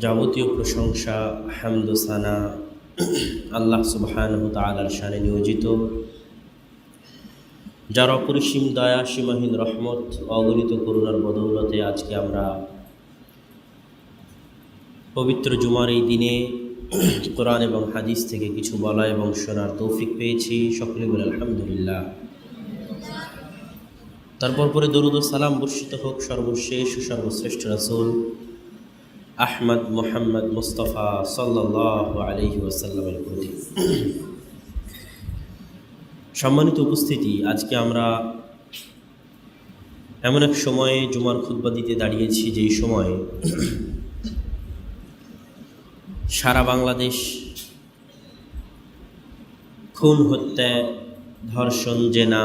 যাবতীয় প্রশংসা হামদোসানা আল্লাহ সুবহান তালার শানে নিয়োজিত। যার অপরিসীম দয়া, সীমাহীন রহমত, অগণিত করুণার বদৌলতে আজকে আমরা পবিত্র জুমার এই দিনে কোরআন এবং হাদিস থেকে কিছু বলা এবং শোনার তৌফিক পেয়েছি। সকলে বলে আলহামদুলিল্লাহ। তারপর পরে দরুদ সালাম বর্ষিত হোক, সর্বশেষ ও সর্বশ্রেষ্ঠ রাসুল। আহমদ মোহাম্মদ মুস্তফা ওসাল্লামের প্রতি। সম্মানিত উপস্থিতি, আজকে আমরা এমন এক সময়ে জুমার খুদ্া দিতে দাঁড়িয়েছি, যেই সময়ে সারা বাংলাদেশ খুন, হত্যা, ধর্ষণ, জেনা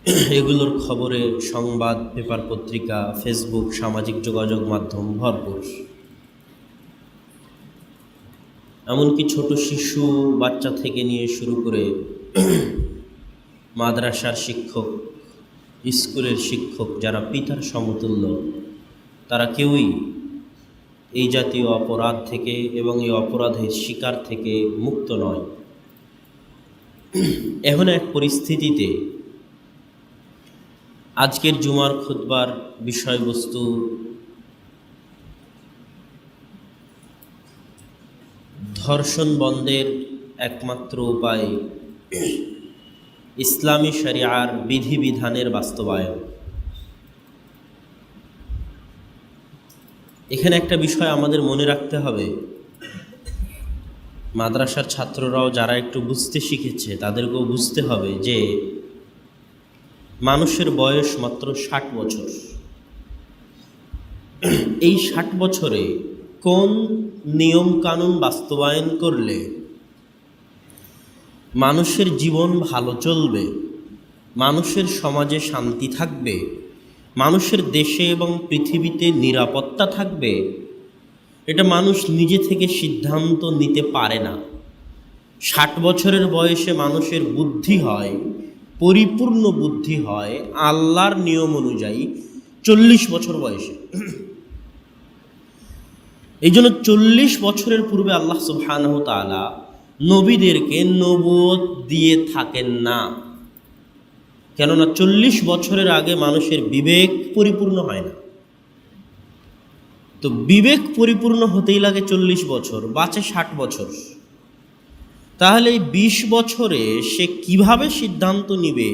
এগুলোর খবরে সংবাদ, পেপার পত্রিকা, ফেসবুক, সামাজিক যোগাযোগ মাধ্যম ভরপুর। এমনকি ছোট শিশু, বাচ্চা থেকে নিয়ে শুরু করে মাদ্রাসার শিক্ষক, স্কুলের শিক্ষক যারা পিতার সমতুল্য, তারা কেউই এই জাতীয় অপরাধ থেকে এবং এই অপরাধের শিকার থেকে মুক্ত নয়। এখন এক পরিস্থিতিতে আজকের জুমার খুতবার বিষয়বস্তু ধর্ষণ বন্ধের একমাত্র উপায় ইসলামী শরিয়ার বিধিবিধানের বাস্তবায়ন। এখানে একটা বিষয় আমাদের মনে রাখতে হবে। মাদ্রাসার ছাত্ররাও যারা একটু বুঝতে শিখেছে, তাদেরকেও বুঝতে হবে যে মানুষের বয়স মাত্র ষাট বছর। এই ষাট বছরে কোন নিয়ম কানুন বাস্তবায়ন করলে মানুষের জীবন ভালো চলবে, মানুষের সমাজে শান্তি থাকবে, মানুষের দেশে এবং পৃথিবীতে নিরাপত্তা থাকবে? এটা মানুষ নিজে থেকে সিদ্ধান্ত নিতে পারে না। ষাট বছরের বয়সে মানুষের বুদ্ধি হয় পরিপূর্ণ বুদ্ধি হয় আল্লাহর নিয়ম অনুযায়ী চল্লিশ বছর বয়সে। এই জন্য চল্লিশ বছরের পূর্বে আল্লাহ সুবহানাহু তালা নবীদেরকে নবদ দিয়ে থাকেন না। কেননা চল্লিশ বছরের আগে মানুষের বিবেক পরিপূর্ণ হয় না। তো বিবেক পরিপূর্ণ হতেই লাগে চল্লিশ বছর, বাঁচে ষাট বছর। তাহলে এই বিশ বছরে সে কীভাবে সিদ্ধান্ত নিবে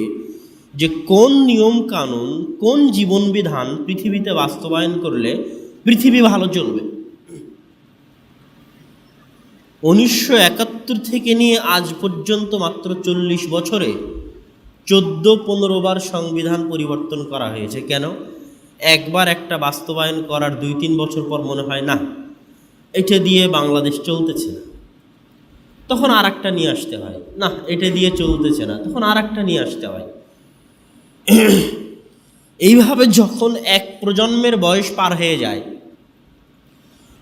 যে কোন নিয়ম কানুন কোন জীবন বিধান পৃথিবীতে বাস্তবায়ন করলে পৃথিবী ভালো চলবে? উনিশশো একাত্তর থেকে নিয়ে আজ পর্যন্ত মাত্র চল্লিশ বছরে চোদ্দ পনেরো বার সংবিধান পরিবর্তন করা হয়েছে। কেন? একবার একটা বাস্তবায়ন করার দুই তিন বছর পর মনে হয়, না, এটা দিয়ে বাংলাদেশ চলতেছে না। তখন আর একটা নিয়ে আসতে হয়। না, এটা দিয়ে চলতেছে না, তখন আর একটা নিয়ে আসতে হয়। এইভাবে যখন এক প্রজন্মের বয়স পার হয়ে যায়,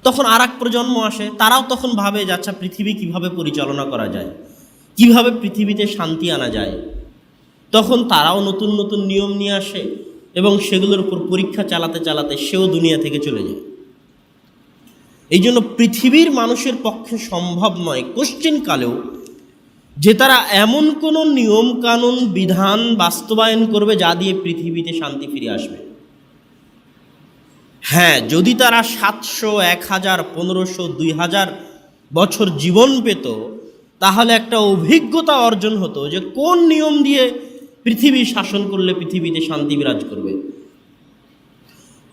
তখন আর এক প্রজন্ম আসে, তারাও তখন ভাবে যে আচ্ছা পৃথিবী কীভাবে পরিচালনা করা যায়? কীভাবে পৃথিবীতে শান্তি আনা যায়? তখন তারাও নতুন নতুন নিয়ম নিয়ে আসে এবং সেগুলোর উপর পরীক্ষা চালাতে চালাতে সেও দুনিয়া থেকে চলে যায়। এই জন্য পৃথিবীর মানুষের পক্ষে সম্ভব নয় কোশ্চিন কালেও, যে তারা এমন কোনো নিয়ম, কানুন, বিধান বাস্তবায়ন করবে যা দিয়ে পৃথিবীতে শান্তি ফিরে আসবে। হ্যাঁ যদি তারা সাতশো, এক হাজার, পনেরোশো, দুই হাজার বছর জীবন পেত, তাহলে একটা অভিজ্ঞতা অর্জন হতো যে কোন নিয়ম দিয়ে পৃথিবী শাসন করলে পৃথিবীতে শান্তি বিরাজ করবে।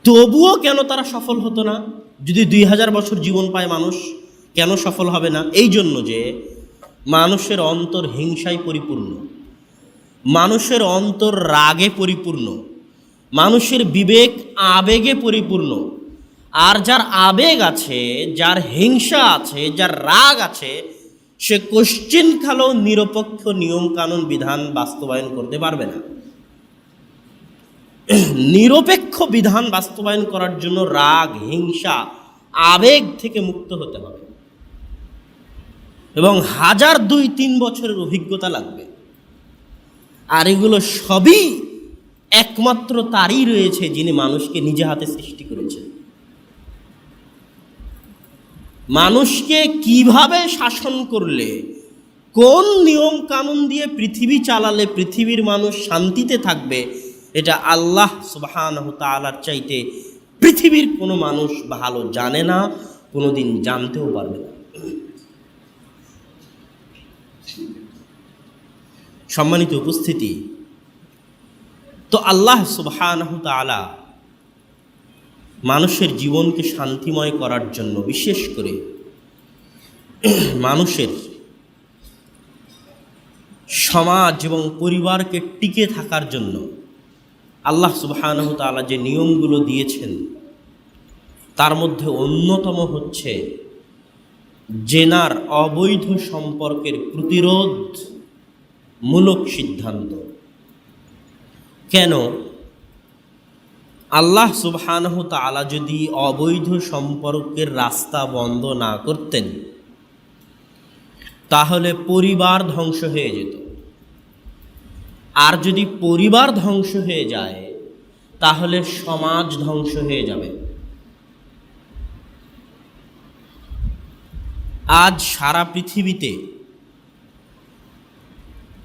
তবুও কেন তারা সফল হতো না? যদি দুই হাজার বছর জীবন পায় মানুষ, কেন সফল হবে না? এই জন্য যে মানুষের অন্তর হিংসায় পরিপূর্ণ, মানুষের অন্তর রাগে পরিপূর্ণ, মানুষের বিবেক আবেগে পরিপূর্ণ, আর যার আবেগ আছে, যার হিংসা আছে, যার রাগ আছে, সে কোশ্চিন খালো নিরপেক্ষ নিয়মকানুন বিধান বাস্তবায়ন করতে পারবে না। নিরপেক্ষ বিধান বাস্তবায়ন করার জন্য রাগ, হিংসা, আবেগ থেকে মুক্ত হতে হবে। এবং হাজার দুই তিন বছরের অভিজ্ঞতা লাগবে। আর এগুলো সবই একমাত্র তারই রয়েছে যিনি মানুষকে নিজে হাতে সৃষ্টি করেছেন। মানুষকে কীভাবে শাসন করলে, কোন নিয়ম কানুন দিয়ে পৃথিবী চালালে পৃথিবীর মানুষ শান্তিতে থাকবে এটা আল্লাহ সুবহান তালার চাইতে পৃথিবীর কোনো মানুষ ভালো জানে না কোনো দিন জানতেও পারবে না। সম্মানিত উপস্থিতি, তো আল্লাহ সুবহান তালা মানুষের জীবনকে শান্তিময় করার জন্য, বিশেষ করে মানুষের সমাজ এবং পরিবারকে টিকে থাকার জন্য আল্লাহ সুবাহানহ তালা যে নিয়মগুলো দিয়েছেন, তার মধ্যে অন্যতম হচ্ছে জেনার অবৈধ সম্পর্কের প্রতিরোধ মূলক সিদ্ধান্ত। কেন? আল্লাহ সুবহানহ তালা যদি অবৈধ সম্পর্কের রাস্তা বন্ধ না করতেন, তাহলে পরিবার ধ্বংস হয়ে যেত। আর যদি পরিবার ধ্বংস হয়ে যায়, তাহলে সমাজ ধ্বংস হয়ে যাবে। আজ সারা পৃথিবীতে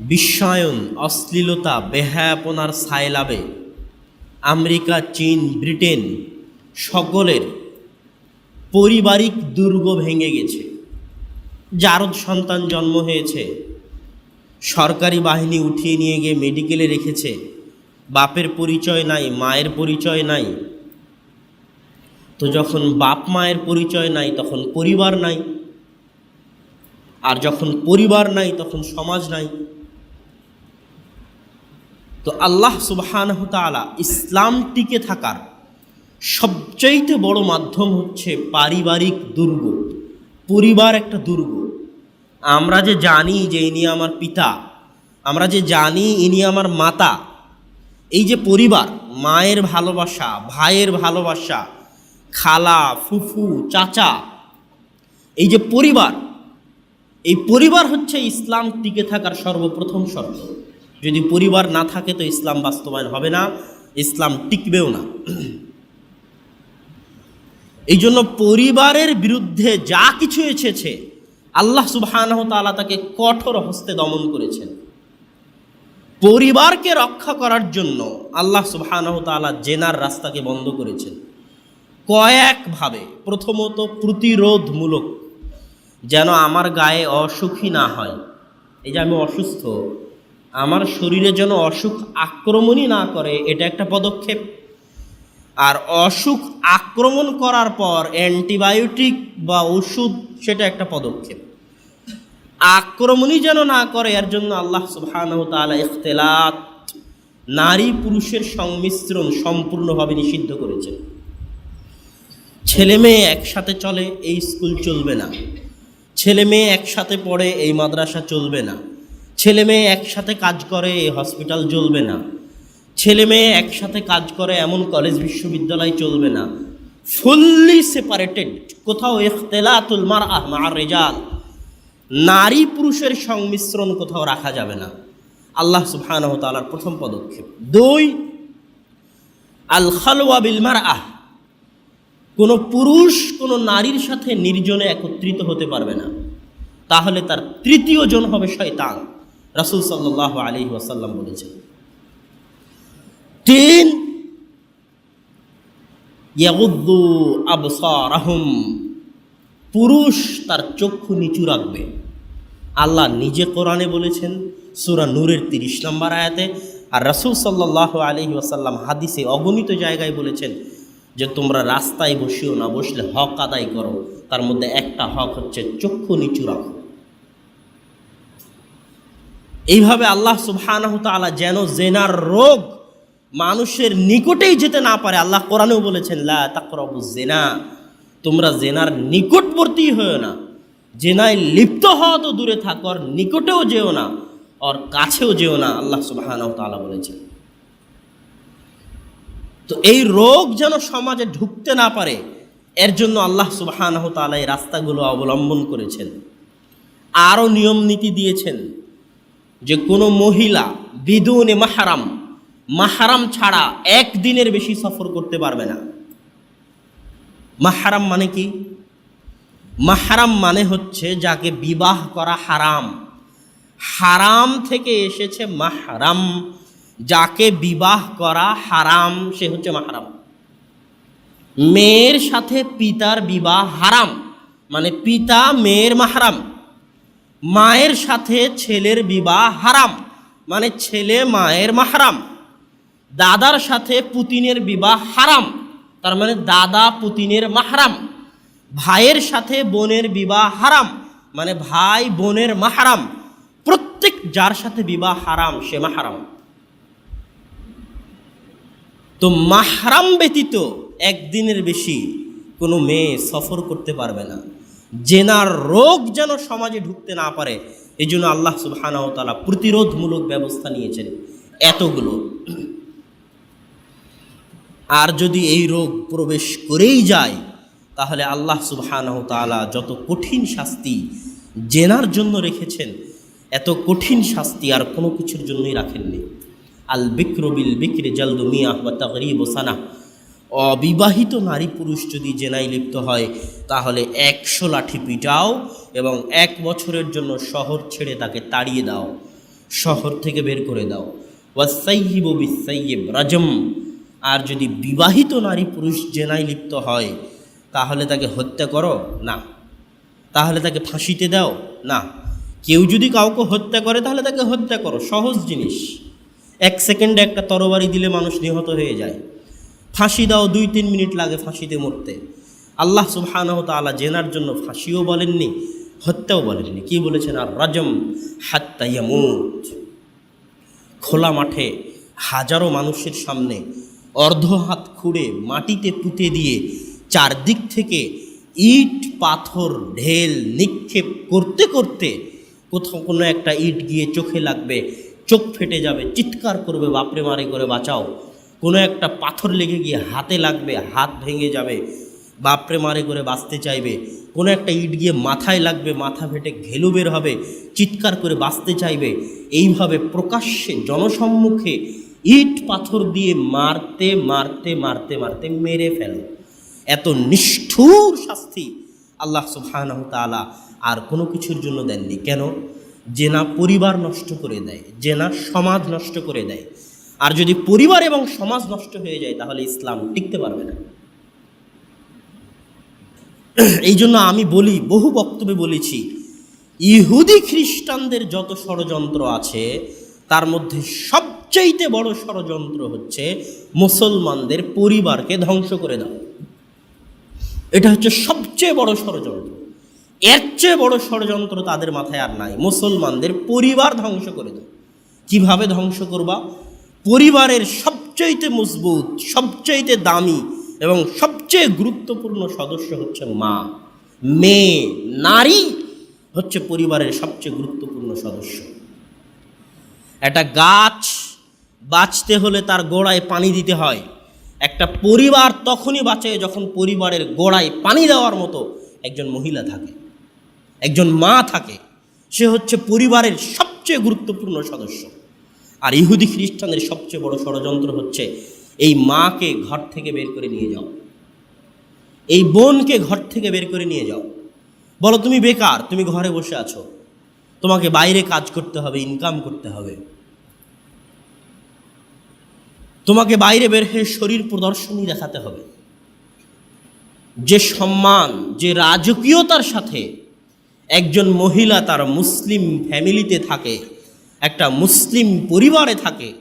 বিশ্বায়ন অশ্লীলতা, বেহায়াপনার সায়লাবে আমেরিকা, চীন, ব্রিটেন সকলের পারিবারিক দুর্গ ভেঙে গেছে। জারদ সন্তান জন্ম হয়েছে সরকারি বাহিনী উঠিয়ে নিয়ে গিয়ে মেডিকেলে রেখেছে। বাপের পরিচয় নাই, মায়ের পরিচয় নাই। তো যখন বাপ মায়ের পরিচয় নাই, তখন পরিবার নাই। আর যখন পরিবার নাই, তখন সমাজ নাই। তো আল্লাহ সুবহানহ তাআলা ইসলাম টিকে থাকার সবচাইতে বড় মাধ্যম হচ্ছে পারিবারিক দুর্গ। পরিবার একটা দুর্গ। আমরা যে জানি যে ইনি আমার পিতা, আমরা যে জানি ইনি আমার মাতা, এই যে পরিবার, মায়ের ভালোবাসা, ভাইয়ের ভালোবাসা, খালা, ফুফু, চাচা, এই যে পরিবার, এই পরিবার হচ্ছে ইসলাম টিকে থাকার সর্বপ্রথম শর্ত। যদি পরিবার না থাকে তো ইসলাম বাস্তবায়ন হবে না, ইসলাম টিকবেও না। এই জন্য পরিবারের বিরুদ্ধে যা কিছু এসেছে আল্লাহ সুবহানাহু তাআলা তাকে কঠোর হস্তে দমন করেছেন। পরিবারকে রক্ষা করার জন্য আল্লাহ সুবহানাহু তাআলা জেনার রাস্তাকে বন্ধ করেছেন। কয়েকভাবে প্রথমত প্রতিরোধমূলক, যেন আমার গায়ে অসুখী না হয়। এই যে আমি অসুস্থ, আমার শরীরে যেন অসুখ আক্রমণই না করে, এটা একটা পদক্ষেপ। আর অসুখ আক্রমণ করার পর অ্যান্টিবায়োটিক বা ওষুধ, সেটা একটা পদক্ষেপ। আক্রমণই যেন না করে, এর জন্য আল্লাহ সুবহানাহু তাআলা নারী পুরুষের সংমিশ্রণ সম্পূর্ণভাবে নিষিদ্ধ করেছেন ছেলে মেয়ে একসাথে চলে, এই স্কুল চলবে না। ছেলে মেয়ে একসাথে পড়ে, এই মাদ্রাসা চলবে না। ছেলে মেয়ে একসাথে কাজ করে, এই হসপিটাল চলবে না। ছেলে মেয়ে একসাথে কাজ করে, এমন কলেজ বিশ্ববিদ্যালয় চলবে না। ফুললি সেপারেটেড, কোথাও ইখতেলাতুল মার আহ মার রেজাল। নারী পুরুষের সংমিশ্রণ কোথাও রাখা যাবে না। আল্লাহ সুবহানাহু তাআলার প্রথম পদক্ষেপ। দুই, আল খালওয়া বিল মার আহ কোনো পুরুষ কোনো নারীর সাথে নির্জনে একত্রিত হতে পারবে না। তাহলে তার তৃতীয় জন হবে শয়তান, রাসূল সাল্লাল্লাহু আলাইহি ওয়াসাল্লাম বলেছেন। তিন আবসারাহুম। পুরুষ তার চক্ষু নিচু রাখবে। আল্লাহ নিজে কোরআনে বলেছেন, সূরা নূরের তিরিশ নম্বর আয়াতে, আর রাসূল সাল্লাল্লাহু আলাইহি ওয়াসাল্লাম হাদিসে অগণিত জায়গায় বলেছেন যে, তোমরা রাস্তায় বসিও না, বসলে হক আদায় করো। তার মধ্যে একটা হক হচ্ছে চক্ষু নিচু রাখো। এইভাবে আল্লাহ সুবহানাহ তাআলা যেন জেনার রোগ মানুষের নিকটেই যেতে না পারে, আল্লাহ কোরআনেও বলেছেন, লা তাকরাবু জেনা। তোমরা জেনার নিকটবর্তী হয়েও না। জেনায় লিপ্ত হওয়া তো দূরে থাকো, আর নিকটেও যেও না, আর কাছেও যেও না, আল্লাহ সুবহানাহু তাআলা বলেছেন। তো এই রোগ যেন সমাজে ঢুকতে না পারে, এর জন্য আল্লাহ সুবহানাহ এই রাস্তাগুলো অবলম্বন করেছেন। আরও নিয়ম নীতি দিয়েছেন যে কোনো মহিলা বিদুনে মাহারাম মাহারাম ছাড়া একদিনের বেশি সফর করতে পারবে না। মাহারাম মানে কি? মাহারাম মানে হচ্ছে যাকে বিবাহ করা হারাম। হারাম থেকে এসেছে মাহারাম। যাকে বিবাহ করা হারাম, সে হচ্ছে মাহারাম। মেয়ের সাথে পিতার বিবাহ হারাম মানে পিতা মেয়ের মাহারাম। মায়ের সাথে ছেলের বিবাহ হারাম মানে ছেলে মায়ের মাহারাম। দাদার সাথে পুতিনের বিবাহ হারাম। তার মানে দাদা পুতিনের মাহারাম, ভাইয়ের সাথে বোনের বিবাহ হারাম মানে ভাই বোনের মাহারাম, প্রত্যেক যার সাথে বিবাহ হারাম সে মাহারাম। তো মাহরাম ব্যতীত একদিনের বেশি কোনো মেয়ে সফর করতে পারবে না। জেনার রোগ যেন সমাজে ঢুকতে না পারে, এই জন্য আল্লাহ সুবহানাহু তাআলা প্রতিরোধমূলক ব্যবস্থা নিয়েছেন এতগুলো। আর যদি এই রোগ প্রবেশ করেই যায়, তাহলে আল্লাহ সুবহানাহু তাআলা যত কঠিন শাস্তি জেনার জন্য রেখেছেন, এত কঠিন শাস্তি আর কোনো কিছুর জন্যই রাখেননি। আল বিক্রবিল বিক্রে জালদু মিয়াহ বা তাগরিব সানা অবিবাহিত নারী পুরুষ যদি জেনায় লিপ্ত হয়, তাহলে একশো লাঠি পিটাও এবং এক বছরের জন্য শহর ছেড়ে তাকে তাড়িয়ে দাও, শহর থেকে বের করে দাও। ওয়াসাইহিব বিসাইয়েব রাজম। আর যদি বিবাহিত নারী পুরুষ জেনায় লিপ্ত হয়, তাহলে তাকে হত্যা করো? না। তাহলে তাকে ফাঁসিতে দাও? না। কেউ যদি কাউকে হত্যা করে, তাহলে তাকে হত্যা করো। সহজ জিনিস। এক সেকেন্ডে একটা তরবারি দিলে মানুষ নিহত হয়ে যায়। ফাঁসি দাও দুই তিন মিনিট লাগে ফাঁসিতে মরতে। আল্লাহ সুবহানাহু তাআলা জেনার জন্য ফাঁসিও বলেননি, হত্যাও বলেননি। কি বলেছেন? আর রাজম হাত্তাইয়ামুত খোলা মাঠে হাজারো মানুষের সামনে অর্ধ হাত খুঁড়ে মাটিতে পুঁতে দিয়ে চারদিক থেকে ইট, পাথর, ঢেল নিক্ষেপ করতে করতে কোথাও কোনো একটা ইট গিয়ে চোখে লাগবে, চোখ ফেটে যাবে, চিৎকার করবে, বাপরে মারে করে বাঁচাও। কোনো একটা পাথর লেগে গিয়ে হাতে লাগবে, হাত ভেঙে যাবে, বাপরে মারে করে বাঁচতে চাইবে। কোনো একটা ইট গিয়ে মাথায় লাগবে, মাথা ফেটে ঘেলু বের হবে, চিৎকার করে বাঁচতে চাইবে। এইভাবে প্রকাশ্যে জনসম্মুখে ইট পাথর দিয়ে মারতে মারতে মারতে মারতে মেরে ফেলে। এত নিষ্ঠুর শাস্তি আল্লাহ সুবহানাহু আর কোনো কিছুর জন্য দেননি। কেন? জেনা পরিবার নষ্ট করে দেয়, জেনা সমাজ নষ্ট করে দেয়। আর যদি পরিবার এবং সমাজ নষ্ট হয়ে যায়, তাহলে ইসলাম টিকতে পারবে না। এই জন্য আমি বলি, বহু বক্তব্যে বলেছি, ইহুদি খ্রিস্টানদের যত ষড়যন্ত্র আছে, তার মধ্যে সবচাইতে বড় ষড়যন্ত্র হচ্ছে মুসলমানদের পরিবারকে ধ্বংস করে দেওয়া। এটা হচ্ছে সবচেয়ে বড় ষড়যন্ত্র। এর চেয়ে বড় ষড়যন্ত্র তাদের মাথায় আর নাই। মুসলমানদের পরিবার ধ্বংস করে দেয় কীভাবে ধ্বংস করবা? পরিবারের সবচাইতে মজবুত, সবচাইতে দামি এবং সবচেয়ে গুরুত্বপূর্ণ সদস্য হচ্ছে মা। মেয়ে, নারী হচ্ছে পরিবারের সবচেয়ে গুরুত্বপূর্ণ সদস্য। একটা গাছ বাঁচতে হলে তার গোড়ায় পানি দিতে হয়। একটা পরিবার তখনই বাঁচে যখন পরিবারের গোড়ায় পানি দেওয়ার মতো একজন মহিলা থাকে, একজন মা থাকে। সে হচ্ছে পরিবারের সবচেয়ে গুরুত্বপূর্ণ সদস্য। আর ইহুদি খ্রিস্টানদের সবচেয়ে বড় ষড়যন্ত্র হচ্ছে এই মাকে ঘর থেকে বের করে নিয়ে যাও। এই বোনকে ঘর থেকে বের করে নিয়ে যাও। বলো, তুমি বেকার, তুমি ঘরে বসে আছো। তোমাকে বাইরে কাজ করতে হবে ইনকাম করতে হবে। তোমাকে বাইরে বের হয়ে শরীর প্রদর্শনী দেখাতে হবে। যে সম্মান, যে রাজকীয়তার সাথে একজন মহিলা তার মুসলিম ফ্যামিলিতে থাকে, একটা মুসলিম পরিবারে থাকে,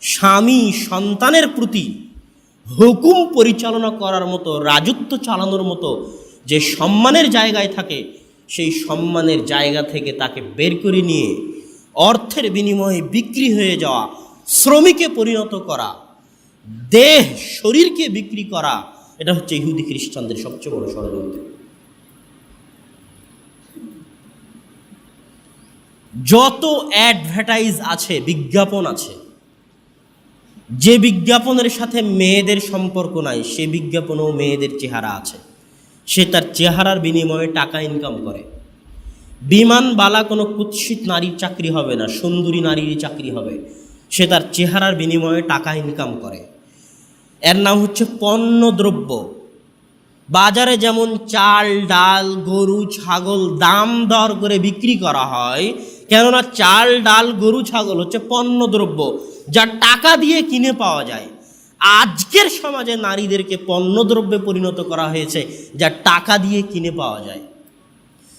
স্বামী সন্তানের প্রতি হুকুম পরিচালনা করার মতো, রাজত্ব চালানোর মতো যে সম্মানের জায়গায় থাকে, সেই সম্মানের জায়গা থেকে তাকে বের করে নিয়ে অর্থের বিনিময়ে বিক্রি হয়ে যাওয়া শ্রমিকে পরিণত করা, দেহ, শরীরকে বিক্রি করা, এটা হচ্ছে ইহুদি খ্রিস্টানদের সবচেয়ে বড় ষড়যন্ত্র। যত অ্যাডভার্টাইজ আছে, বিজ্ঞাপন আছে, যে বিজ্ঞাপনের সাথে মেয়েদের সম্পর্ক নাই, সে বিজ্ঞাপনেও মেয়েদের চেহারা আছে। সে তার চেহারার বিনিময়ে টাকা ইনকাম করে। বিমান বালা কোনো কুৎসিত নারীর চাকরি হবে না, সুন্দরী নারীর চাকরি হবে। সে তার চেহারার বিনিময়ে টাকা ইনকাম করে। এর নাম হচ্ছে পণ্য দ্রব্য বাজারে যেমন চাল, ডাল, গরু, ছাগল দাম দর করে বিক্রি করা হয়, কেননা চাল, ডাল, গরু, ছাগল হচ্ছে পণ্যদ্রব্য, যা টাকা দিয়ে কিনে পাওয়া যায়। আজকের সমাজে নারীদেরকে পণ্যদ্রব্যে পরিণত করা হয়েছে, যা টাকা দিয়ে কিনে পাওয়া যায়।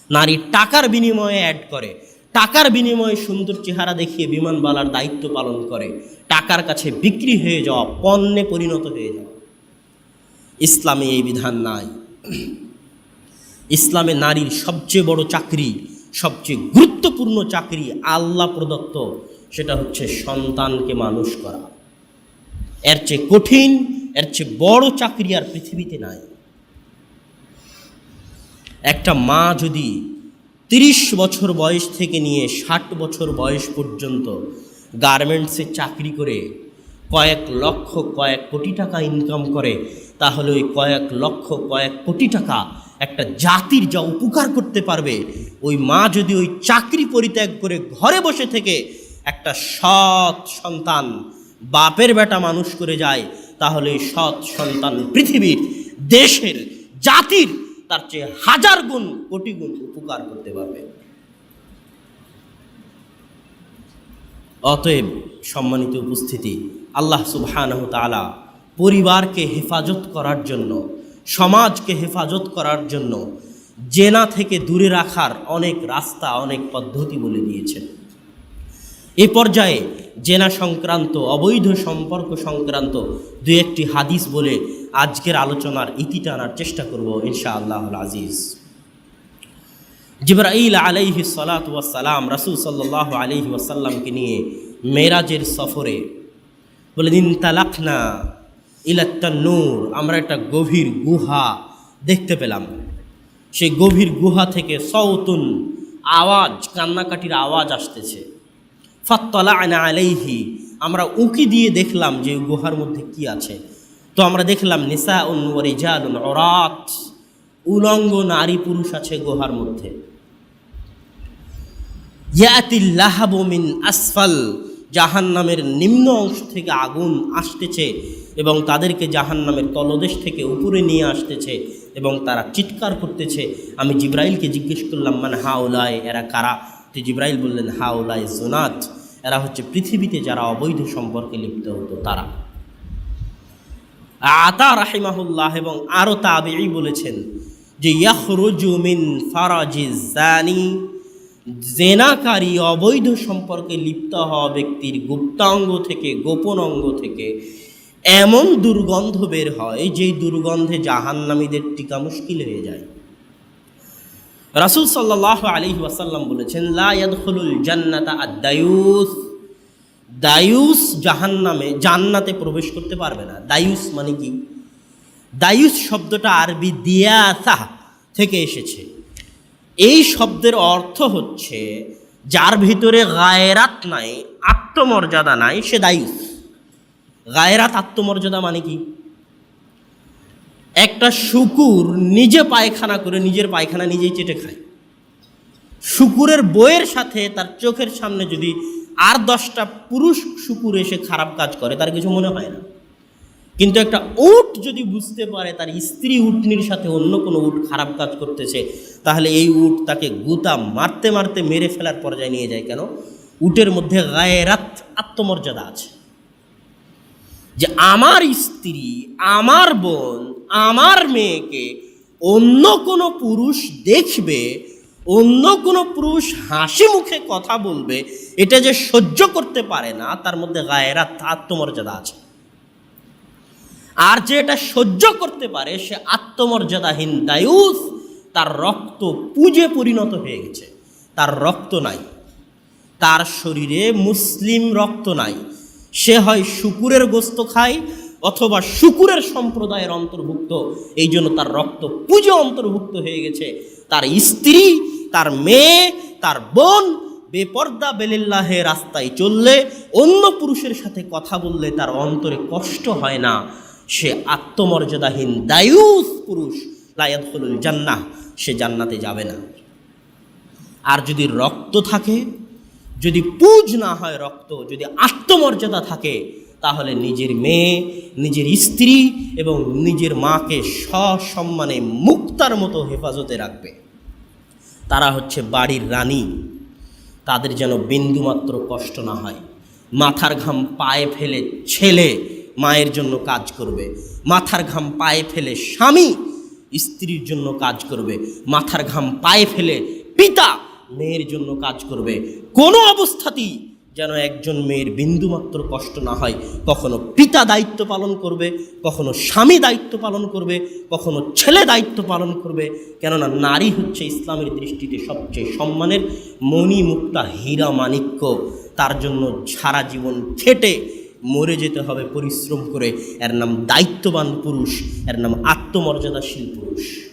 নারী টাকার বিনিময়ে অ্যাড করে। টাকার বিনিময়ে সুন্দর চেহারা দেখিয়ে বিমানবালার দায়িত্ব পালন করে। টাকার কাছে বিক্রি হয়ে যাওয়া, পণ্যে পরিণত হয়ে যাওয়া। ইসলামে এই বিধান নাই। ইসলামে নারীর সবচেয়ে বড় চাকরি, সবচেয়ে গুরুত্বপূর্ণ চাকরি আল্লাহ প্রদত্ত, সেটা হচ্ছে সন্তানকে মানুষ করা। এর চেয়ে কঠিন, এর চেয়ে বড় চাকরি আর পৃথিবীতে নাই। একটা মা যদি তিরিশ বছর বয়স থেকে নিয়ে ষাট বছর বয়স পর্যন্ত গার্মেন্টসে চাকরি করে কয়েক লক্ষ কয়েক কোটি টাকা ইনকাম করে, তাহলে ওই কয়েক লক্ষ কয়েক কোটি টাকা একটা জাতির যা উপকার করতে পারবে, ওই মা যদি ওই চাকরি পরিত্যাগ করে ঘরে বসে থেকে একটা সৎ সন্তান, বাপের বেটা মানুষ করে যায়, তাহলে সৎ সন্তান পৃথিবীর, দেশের, জাতির তার চেয়ে হাজার গুণ, কোটি গুণ উপকার করতে পারবে। অতএব সম্মানিত উপস্থিতি, আল্লাহ সুবহানাহু তাআলা পরিবারকে হেফাজত করার জন্য, সমাজকে হেফাজত করার জন্য জেনা থেকে দূরে রাখার অনেক রাস্তা, অনেক পদ্ধতি বলে দিয়েছেন। এ পর্যায়ে জেনা সংক্রান্ত, অবৈধ সম্পর্ক সংক্রান্ত দু একটি হাদিস বলে আজকের আলোচনার ইতি টানার চেষ্টা করব ইনশা আল্লাহ আজিজ। জিবরাইল আলাইহি সালাত সালাম রাসুল সাল্লাহ আলাইহি ওয়াসাল্লামকে নিয়ে মেরাজের সফরে বলে দিন তালাকনা ইলাত্তা নূর আমরা একটা গভীর গুহা দেখতে পেলাম। সেই গভীর গুহা থেকে সৌতুন আওয়াজ, কান্নাকাটির আওয়াজ আসতেছে। ফাত্তলা আনা আলাইহি, আমরা উকি দিয়ে দেখলাম যে গুহার মধ্যে কি আছে। তো আমরা দেখলাম নিসা উন অরাত উলঙ্গ নারী পুরুষ আছে গুহার মধ্যে। মিন আসফাল, জাহান্নামের নিম্ন অংশ থেকে আগুন আসতেছে এবং তাদেরকে জাহান্নামের তলদেশ থেকে উপরে নিয়ে আসতেছে এবং তারা চিৎকার করতেছে। আমি জিব্রাইলকে জিজ্ঞেস করলাম মানে হাওলায় এরা কারা? তো জিব্রাইল বললেন হাওলায় জোনাত। এরা হচ্ছে পৃথিবীতে যারা অবৈধ সম্পর্কে লিপ্ত হতো, তারা। আতা রাহিমাহুল্লাহ এবং আরও তাবেই বলেছেন যে ইয়াহরুজু মিন ফারাজি জানি। জেনাকারী অবৈধ সম্পর্কে লিপ্ত হওয়া ব্যক্তির গুপ্তাঙ্গ থেকে, গোপন অঙ্গ থেকে এমন দুর্গন্ধ বের হয়, যেই দুর্গন্ধে জাহান্নামীদের টিকা মুশকিল হয়ে যায়। রাসুল সাল্লাহ আলী ওয়াসাল্লাম বলেছেন, লা ইয়াদখুলুল জান্নাতা আদায়ুস দায়ুস জাহান্নামে জান্নাতে প্রবেশ করতে পারবে না। দায়ুস মানে কি? দায়ুস শব্দটা আরবি দিয়াসা থেকে এসেছে। এই শব্দের অর্থ হচ্ছে, যার ভিতরে গায়রাত নাই, আত্মমর্যাদা নাই, সে দায়ুস। গায়রাত আত্মমর্যাদা মানে কি? একটা শুকুর নিজে পায়খানা করে নিজের পায়খানা নিজেই চেটে খায়। শুকুরের বইয়ের সাথে তার চোখের সামনে যদি আর দশটা পুরুষ শুকুর এসে খারাপ কাজ করে, তার কিছু মনে হয় না। কিন্তু একটা উট যদি বুঝতে পারে তার স্ত্রী উটনির সাথে অন্য কোনো উট খারাপ কাজ করতেছে, তাহলে এই উট তাকে গুতা মারতে মারতে মেরে ফেলার পর্যায়ে নিয়ে যায় কেন? উটের মধ্যে গায়েরাত আত্মমর্যাদা আছে। যে আমার স্ত্রী, আমার বোন আমার মেয়েকে অন্য কোনো পুরুষ দেখবে, অন্য কোনো পুরুষ হাসি মুখে কথা বলবে, এটা যে সহ্য করতে পারে না, তার মধ্যে গায়েরাত আত্মমর্যাদা আছে। আর যে এটা সহ্য করতে পারে, সে আত্মমর্যাদাহীন দায়ুস, তার রক্ত পুজে পরিণত হয়ে গেছে। তার রক্ত নাই। তার শরীরে মুসলিম রক্ত নাই। সে হয় শুকুরের গোস্ত খায় অথবা শুকুরের সম্প্রদায়ের অন্তর্ভুক্ত। এই জন্য তার রক্ত পুজো অন্তর্ভুক্ত হয়ে গেছে। তার স্ত্রী, তার মেয়ে, তার বোন বেপর্দা বেলিল্লাহে রাস্তায় চললে, অন্য পুরুষের সাথে কথা বললে তার অন্তরে কষ্ট হয় না। সে আত্মমর্যাদাহীন দায়ুস পুরুষ লায়াদুল জান্নাহ, সে জান্নাতে যাবে না। আর যদি রক্ত থাকে, যদি পুজ না হয় রক্ত, যদি আত্মমর্যাদা থাকে তাহলে নিজের মেয়ে, নিজের স্ত্রী এবং নিজের মাকে সসম্মানে মুক্তার মতো হেফাজতে রাখবে। তারা হচ্ছে বাড়ির রানী। তাদের যেন বিন্দুমাত্র কষ্ট না হয়। মাথার ঘাম পায়ে ফেলে ছেলে মায়ের জন্য কাজ করবে। মাথার ঘাম পায়ে ফেলে স্বামী স্ত্রীর জন্য কাজ করবে। মাথার ঘাম পায়ে ফেলে পিতা মেয়ের জন্য কাজ করবে। কোনো অবস্থাতেই যেন একজন মেয়ের বিন্দুমাত্র কষ্ট না হয়, কখনো পিতা দায়িত্ব পালন করবে, কখনো স্বামী দায়িত্ব পালন করবে, কখনো ছেলে দায়িত্ব পালন করবে। কেননা নারী হচ্ছে ইসলামের দৃষ্টিতে সবচেয়ে সম্মানের মণি মুক্তা হীরা মাণিক্য। তার জন্য সারা জীবন খেটে মরে যেতে হবে, পরিশ্রম করে। এর নাম দায়িত্ববান পুরুষ, এর নাম আত্মমর্যাদাশীল পুরুষ।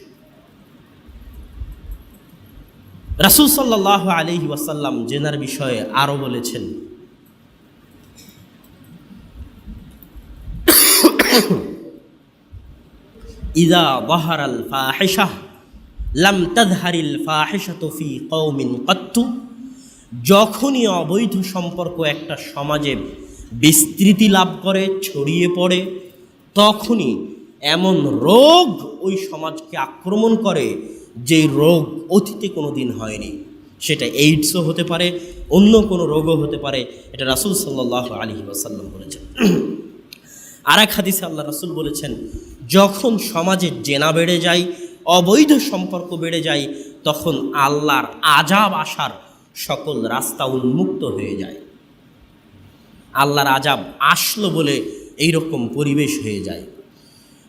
রাসুল সাল্লাহ আলহি ওয়াসাল্লাম জেনার বিষয়ে আরও বলেছেন। ইদা বাহারাল ফাহিশাহ লাম তাদহারিল ফাহিশাতু ফি কওমিন কত্তু, যখনই অবৈধ সম্পর্ক একটা সমাজে বিস্তৃতি লাভ করে, ছড়িয়ে পড়ে, তখনই এমন রোগ ওই সমাজকে আক্রমণ করে যে রোগ অতীতে কোনো দিন হয়নি, সেটা এইডসও হতে পারে, অন্য কোনো রোগও হতে পারে, এটা রাসুল সাল্লাহ আলী ওয়াসাল্লাম বলেছেন। আর এক হাদিসে আল্লাহ রাসুল বলেছেন, যখন সমাজে জেনা বেড়ে যায়, অবৈধ সম্পর্ক বেড়ে যায়, তখন আল্লাহর আজাব আসার সকল রাস্তা উন্মুক্ত হয়ে যায়। আল্লাহর আজাব আসলো বলে এই রকম পরিবেশ হয়ে যায়।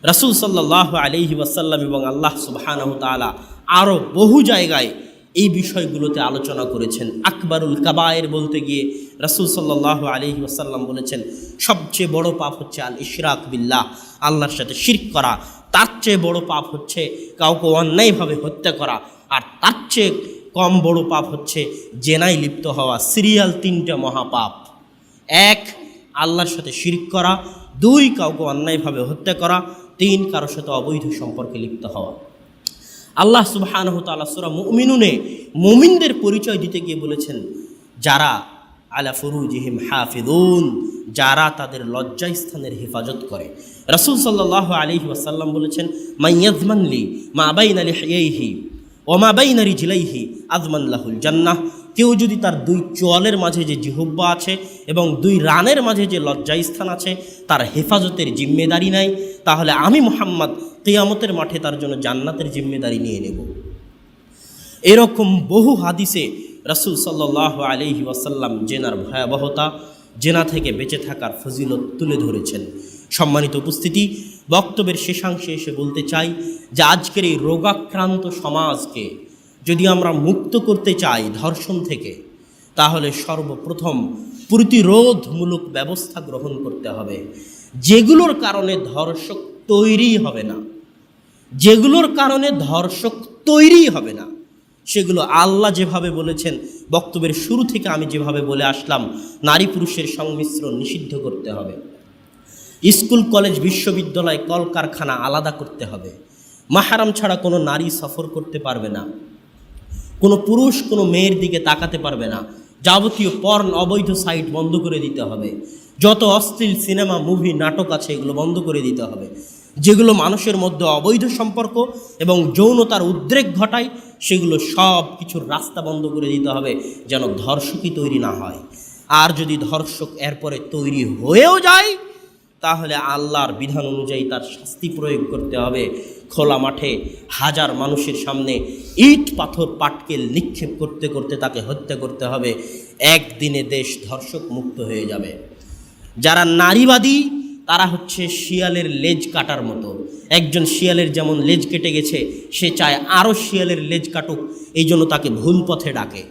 রাসুল সাল্লাহ আলহি ওয়াসাল্লাম এবং আল্লাহ সুবাহানহ আরও বহু জায়গায় এই বিষয়গুলোতে আলোচনা করেছেন। আকবরুল কাবায়ের বলতে গিয়ে রাসুল সাল্লাহ আলহি ওয়াসাল্লাম বলেছেন, সবচেয়ে বড় পাপ হচ্ছে আল ইশরাক বিল্লাহ, আল্লাহর সাথে শির্ক করা। তার চেয়ে বড় পাপ হচ্ছে কাউকে অন্যায়ভাবে হত্যা করা। আর তার চেয়ে কম বড় পাপ হচ্ছে জেনায় লিপ্ত হওয়া সিরিয়াল তিনটা মহাপাপ। এক, আল্লাহর সাথে শিরিক করা। দুই, কাউকে অন্যায়ভাবে হত্যা করা। তিন কারোর সাথে অবৈধ সম্পর্কে লিপ্ত হওয়া। আল্লাহ সুবাহানহ তাল্লাহ সুরা মুমিনুনে মুমিনদের পরিচয় দিতে গিয়ে বলেছেন, যারা আলা ফরুজিহিম হাফিদুন যারা তাদের লজ্জাস্থানের হেফাজত করে। রসুল সাল্লাহ আলহি ওয়াসাল্লাম বলেছেন মাইয়াজমানলি মা বাইন আলি হাইহি ওমা বাইনারি জিলাইহি আজমান্লাহুল জান্নাহ। কেউ যদি তার দুই চোয়ালের মাঝে যে জিহুব্বা আছে এবং দুই রানের মাঝে যে লজ্জাস্থান আছে, তার হেফাজতের জিম্মেদারি নেয় তাহলে আমি মোহাম্মদ কেয়ামতের মাঠে তার জন্য জান্নাতের জিম্মেদারি নিয়ে নেব। এরকম বহু হাদিসে রসুল সাল্লাহ আলহি ওয়াসাল্লাম জেনার ভয়াবহতা, জেনা থেকে বেঁচে থাকার ফজিলত তুলে ধরেছেন। সম্মানিত উপস্থিতি, বক্তব্যের শেষাংশে এসে বলতে চাই যে আজকের এই রোগাক্রান্ত সমাজকে যদি আমরা মুক্ত করতে চাই ধর্ষণ থেকে, তাহলে সর্বপ্রথম প্রতিরোধমূলক ব্যবস্থা গ্রহণ করতে হবে। যেগুলোর কারণে ধর্ষক তৈরি হবে না, যেগুলোর কারণে ধর্ষক তৈরি হবে না, সেগুলো আল্লাহ যেভাবে বলেছেন, বক্তব্যের শুরু থেকে আমি যেভাবে বলে আসলাম, নারী পুরুষের সংমিশ্রণ নিষিদ্ধ করতে হবে। স্কুল, কলেজ, বিশ্ববিদ্যালয়, কলকারখানা আলাদা করতে হবে। মাহারাম ছাড়া কোনো নারী সফর করতে পারবে না। কোনো পুরুষ কোনো মেয়ের দিকে তাকাতে পারবে না। যাবতীয় পর্ন অবৈধ সাইট বন্ধ করে দিতে হবে। যত অশ্লীল সিনেমা, মুভি, নাটক আছে, এগুলো বন্ধ করে দিতে হবে। যেগুলো মানুষের মধ্যে অবৈধ সম্পর্ক এবং যৌনতার উদ্রেক ঘটায়, সেগুলো সব কিছুর রাস্তা বন্ধ করে দিতে হবে যেন ধর্ষকই তৈরি না হয়। আর যদি ধর্ষক এরপরে তৈরি হয়েও যায় তাহলে আল্লাহর বিধান অনুযায়ী তার শাস্তি প্রয়োগ করতে হবে। খোলা মাঠে হাজার মানুষের সামনে ইট পাথর পাটকেল নিক্ষেপ করতে করতে তাকে হত্যা করতে হবে। একদিনে দেশ ধর্ষক মুক্ত হয়ে যাবে। যারা নারীবাদী, তারা হচ্ছে শিয়ালের লেজ কাটার মতো। একজন শিয়ালের যেমন লেজ কেটে গেছে, সে চায় আরও শিয়ালের লেজ কাটুক, এই জন্য তাকে ভুল পথে ডাকে।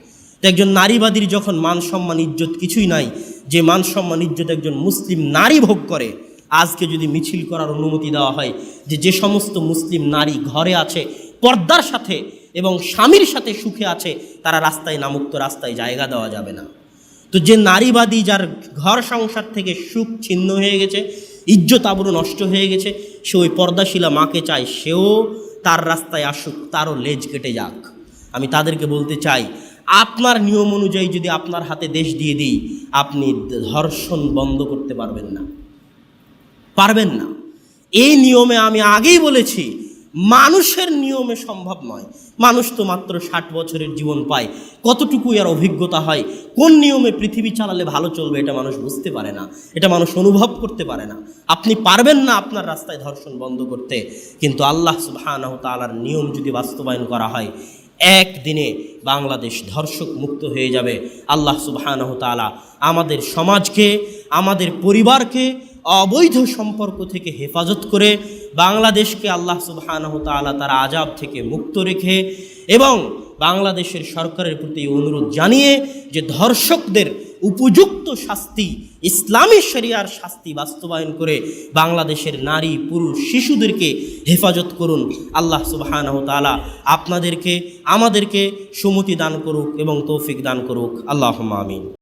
তো একজন নারীবাদীর যখন মান সম্মান, ইজ্জত কিছুই নাই যে মান সম্মান ইজ্জত একজন মুসলিম নারী ভোগ করে, আজকে যদি মিছিল করার অনুমতি দেওয়া হয় যে যে সমস্ত মুসলিম নারী ঘরে আছে, পর্দার সাথে এবং স্বামীর সাথে সুখে আছে, তারা রাস্তায় নামুক্ত রাস্তায় জায়গা দেওয়া যাবে না। তো যে নারীবাদী যার ঘর সংসার থেকে সুখ ছিন্ন হয়ে গেছে, ইজ্জত আবরু নষ্ট হয়ে গেছে, সে ওই পর্দাশিলা মাকে চায়, সেও তার রাস্তায় আসুক, তারও লেজ কেটে যাক। আমি তাদেরকে বলতে চাই আপনার নিয়ম অনুযায়ী যদি আপনার হাতে দেশ দিয়ে দিই, আপনি ধর্ষণ বন্ধ করতে পারবেন না। পারবেন না। এই নিয়মে আমি আগেই বলেছি, মানুষের নিয়মে সম্ভব নয়। মানুষ তো মাত্র ষাট বছরের জীবন পায়। কতটুকু আর অভিজ্ঞতা হয়? কোন নিয়মে পৃথিবী চালালে ভালো চলবে এটা মানুষ বুঝতে পারে না। এটা মানুষ অনুভব করতে পারে না। আপনি পারবেন না আপনার রাস্তায় ধর্ষণ বন্ধ করতে। কিন্তু আল্লাহ সুবহানাহু তাআলার নিয়ম যদি বাস্তবায়ন করা হয় একদিনে বাংলাদেশ ধর্ষক মুক্ত হয়ে যাবে। আল্লাহ সুবাহানহ তালা আমাদের সমাজকে, আমাদের পরিবারকে অবৈধ সম্পর্ক থেকে হেফাজত করে বাংলাদেশকে আল্লাহ সুবাহানহ তালা তার আজাব থেকে মুক্ত রেখে এবং বাংলাদেশের সরকারের প্রতি অনুরোধ জানিয়ে যে ধর্ষকদের উপযুক্ত শাস্তি, ইসলামী শরিয়ার শাস্তি বাস্তবায়ন করে বাংলাদেশের নারী, পুরুষ, শিশুদেরকে হেফাজত করুন। আল্লাহ সুবহানাহু তালা আপনাদেরকে, আমাদেরকে সুমতি দান করুক এবং তৌফিক দান করুক। আল্লাহ আমিন।